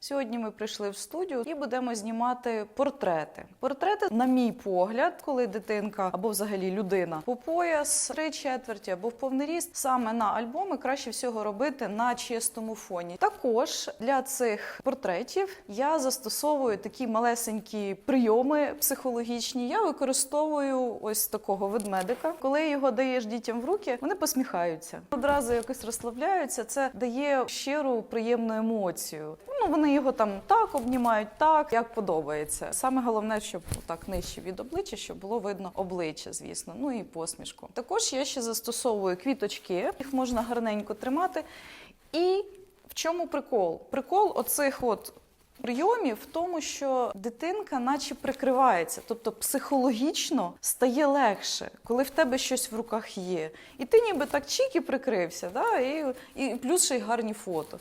Сьогодні ми прийшли в студію і будемо знімати портрети. Портрети, на мій погляд, коли дитинка або взагалі людина по пояс, три четверті або в повний ріст, саме на альбоми краще всього робити на чистому фоні. Також для цих портретів я застосовую такі малесенькі прийоми психологічні. Я використовую ось такого ведмедика. Коли його даєш дітям в руки, вони посміхаються. Одразу якось розслабляються. Це дає щиру приємну емоцію. Ну вони його там так обнімають, так як подобається. Саме головне, щоб так нижче від обличчя, щоб було видно обличчя, звісно, ну і посмішку. Також я ще застосовую квіточки, їх можна гарненько тримати. І в чому прикол? Прикол оцих от прийомів в тому, що дитинка наче прикривається, тобто психологічно стає легше, коли в тебе щось в руках є. І ти ніби так чик і прикрився, да? і, і плюс ще й гарні фото.